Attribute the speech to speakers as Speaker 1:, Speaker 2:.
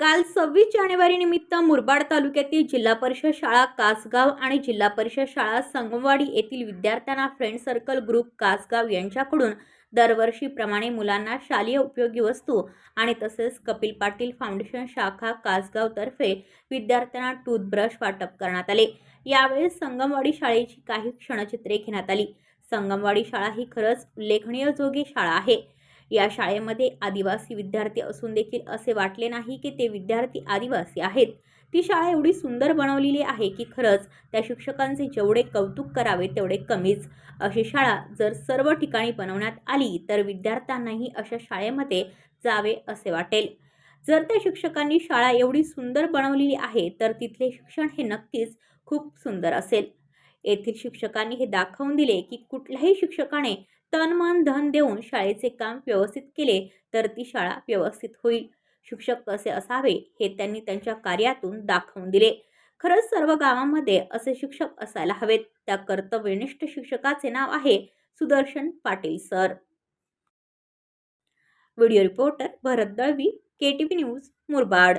Speaker 1: काल सव्वीस जानेवारी निमित्त मुरबाड तालुक्यातील जिल्हा परिषद शाळा कासगाव आणि जिल्हा परिषद शाळा संगमवाडी येथील विद्यार्थ्यांना फ्रेंड सर्कल ग्रुप कासगाव यांच्याकडून दरवर्षीप्रमाणे मुलांना शालेय उपयोगी वस्तू आणि तसेच कपिल पाटील फाउंडेशन शाखा कासगावतर्फे विद्यार्थ्यांना टूथब्रश वाटप करण्यात आले. यावेळी संगमवाडी शाळेची काही क्षणचित्रे घेण्यात आली. संगमवाडी शाळा ही खरंच उल्लेखनीय जोगी शाळा आहे. या शाळेमध्ये आदिवासी विद्यार्थी असून देखील असे वाटले नाही की ते विद्यार्थी आदिवासी आहेत. ती शाळा एवढी सुंदर बनवलेली आहे की खरंच त्या शिक्षकांचे जेवढे कौतुक करावे तेवढे कमीच. अशी शाळा जर सर्व ठिकाणी बनवण्यात आली तर विद्यार्थ्यांनाही अशा शाळेमध्ये जावे असे वाटेल. जर त्या शिक्षकांनी शाळा एवढी सुंदर बनवलेली आहे तर तिथले शिक्षण हे नक्कीच खूप सुंदर असेल. येथील शिक्षकांनी हे दाखवून दिले की कुठल्याही शिक्षकाने तन मन धन देऊन शाळेचे काम व्यवस्थित केले तर ती शाळा व्यवस्थित होईल. शिक्षक कसे असावे हे त्यांनी त्यांच्या कार्यातून दाखवून दिले. खरंच सर्व गावांमध्ये असे शिक्षक असायला हवेत. त्या कर्तव्यनिष्ठ शिक्षकाचे नाव आहे Sudarshan Patil sir. Video reporter Bharat Dalvi K T V news Murbad.